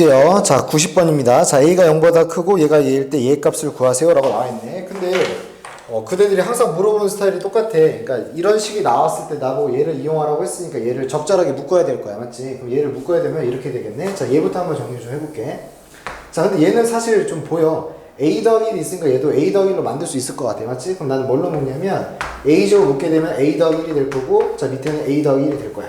볼게요. 자, 90번입니다. 자, a가 0보다 크고 얘가 얘일 때 얘 값을 구하세요. 라고 나와있네. 근데, 어, 그대들이 항상 물어보는 스타일이 똑같아. 그러니까 이런 식이 나왔을 때 나보고 얘를 이용하라고 했으니까 얘를 적절하게 묶어야 될 거야. 맞지? 그럼 얘를 묶어야 되면 이렇게 되겠네. 자, 얘부터 한번 정리 좀 해볼게. 자, 근데 얘는 사실 좀 보여. a 더하기 1이 있으니까 얘도 a 더하기 1로 만들 수 있을 것 같아. 맞지? 그럼 나는 뭘로 묶냐면 a제곱 묶게 되면 a 더하기 1이 될 거고 자, 밑에는 a 더하기 1이 될 거야.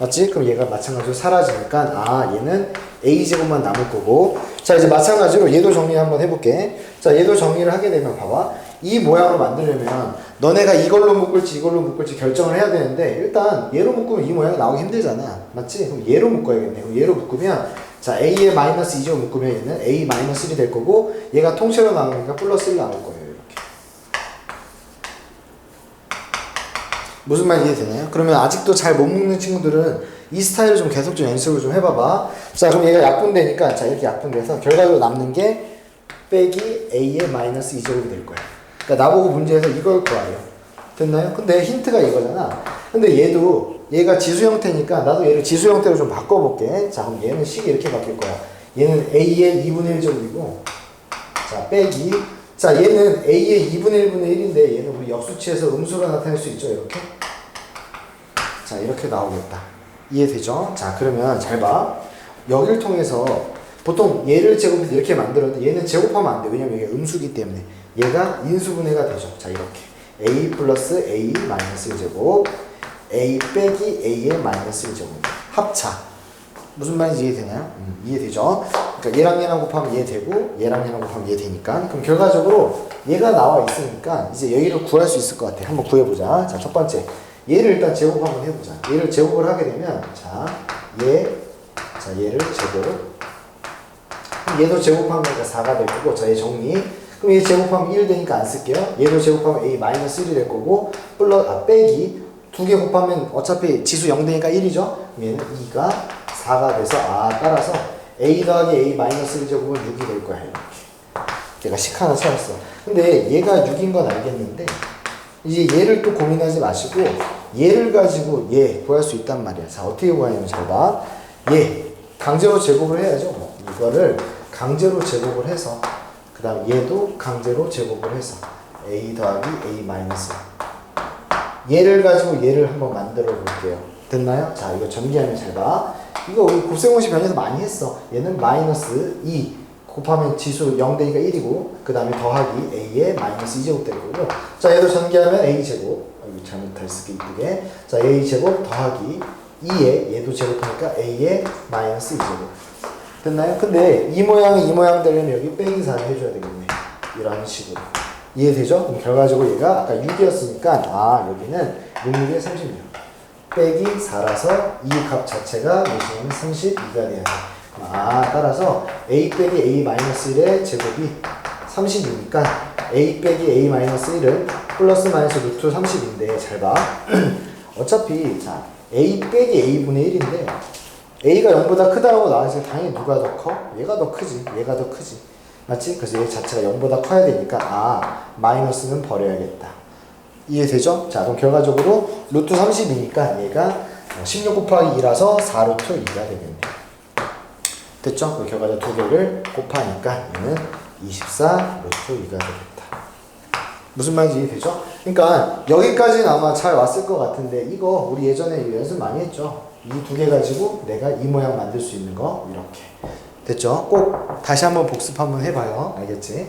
맞지? 그럼 얘가 마찬가지로 사라지니까 아 얘는 a제곱만 남을 거고. 자 이제 마찬가지로 얘도 정리 한번 해볼게. 자 얘도 정리를 하게 되면 봐봐. 이 모양으로 만들려면 너네가 이걸로 묶을지 이걸로 묶을지 결정을 해야 되는데 일단 얘로 묶으면 이 모양이 나오기 힘들잖아. 맞지? 그럼 얘로 묶어야겠네. 그럼 얘로 묶으면 자 a에 마이너스 2제곱 묶으면 얘는 a 마이너스 1이 될 거고 얘가 통째로 나오니까 플러스 1 나올 거예요 이렇게 무슨 말인지 이해되나요? 그러면 아직도 잘못 묶는 친구들은 이 스타일을 좀 계속 좀 연습을 좀 해봐봐. 자, 그럼 얘가 약분되니까, 자, 이렇게 약분돼서 결과적으로 남는 게 빼기 a의 마이너스 2제곱이 될 거야. 그러니까 나보고 문제에서 이걸 구하래요. 됐나요? 근데 힌트가 이거잖아. 근데 얘도, 얘가 지수 형태니까 나도 얘를 지수 형태로 좀 바꿔볼게. 자, 그럼 얘는 식이 이렇게 바뀔 거야. 얘는 a의 2분의 1제곱이고, 자, 빼기. 자, 얘는 a의 2분의 1분의 1인데 얘는 우리 역수치에서 음수가 나타낼 수 있죠, 이렇게? 자, 이렇게 나오겠다. 이해되죠? 자, 그러면 잘 봐. 여기를 통해서 보통 얘를 제곱해서 이렇게 만들었는데 얘는 제곱하면 안 돼. 왜냐면 이게 음수기 때문에. 얘가 인수분해가 되죠. 자, 이렇게. a 플러스 a 마이너스 1제곱 a 빼기 a의 마이너스 1제곱 합차. 무슨 말인지 이해되나요? 음, 이해되죠? 그러니까 얘랑 얘랑 곱하면 얘 되고 얘랑 얘랑 곱하면 얘 되니까 그럼 결과적으로 얘가 나와 있으니까 이제 여기를 구할 수 있을 것 같아. 한번 구해보자. 자, 첫 번째. 얘를 일단 제곱 한번 해보자. 얘를 제곱을 하게 되면 자, 얘, 자 얘를 제곱. 얘도 제곱하면 그러니까 4가 될 거고 자, 얘 정리. 그럼 얘 제곱하면 1 되니까 안 쓸게요. 얘도 제곱하면 a 마이너스 1이 될 거고 플러 아 빼기 두 개 곱하면 어차피 지수 0 되니까 1이죠. 그럼 얘는 2가 4가 돼서 아 따라서 a 더하기 a 마이너스 1 제곱은 6이 될 거야. 내가 식 하나 찾았어. 근데 얘가 6인 건 알겠는데 이제 얘를 또 고민하지 마시고 얘를 가지고 얘 구할 수 있단 말이야. 자 어떻게 구하냐면 잘 봐. 얘 강제로 제곱을 해야죠. 뭐. 이거를 강제로 제곱을 해서 그 다음 얘도 강제로 제곱을 해서 a 더하기 a 마이너스 얘를 가지고 얘를 한번 만들어 볼게요. 됐나요? 자 이거 전기하면 잘 봐. 이거 우리 곱셈공식 변에서 많이 했어. 얘는 마이너스 2 곱하면 지수 0 되니까 1이고 그 다음에 더하기 a의 마이너스 2제곱 될 거고 자 얘도 전개하면 a제곱 아, 이거 잘못했을 게 이쁘게 자 a제곱 더하기 2에 얘도 제곱하니까 a의 마이너스 2제곱 됐나요? 근데 이 모양이 이 모양 되려면 여기 빼기 4를 해줘야 되겠네 이런 식으로 이해되죠? 그럼 결과적으로 얘가 아까 6이었으니까 아 여기는 6, 6에 36 빼기 4라서 이 값 자체가 몇이냐면 32가 돼야 돼. 아 따라서 a 빼기 a 마이너스 1의 제곱이 30이니까 a 빼기 a 마이너스 1은 플러스 마이너스 루트 30인데 잘 봐. 어차피 자 a 빼기 a분의 1인데 a가 0보다 크다고 나왔을 때 당연히 누가 더 커? 얘가 더 크지. 얘가 더 크지. 맞지? 그래서 얘 자체가 0보다 커야 되니까 아 마이너스는 버려야겠다. 이해되죠? 자 그럼 결과적으로 루트 30이니까 얘가 16 곱하기 2라서 4루트 2가 되겠네. 됐죠? 그 결과적 두 개를 곱하니까 얘는 24 루트 2가 되겠다. 무슨 말인지 이해되죠? 그러니까 여기까지는 아마 잘 왔을 것 같은데 이거 우리 예전에 연습 많이 했죠? 이 두 개 가지고 내가 이 모양 만들 수 있는 거 이렇게 됐죠? 꼭 다시 한번 복습 한번 해봐요. 알겠지?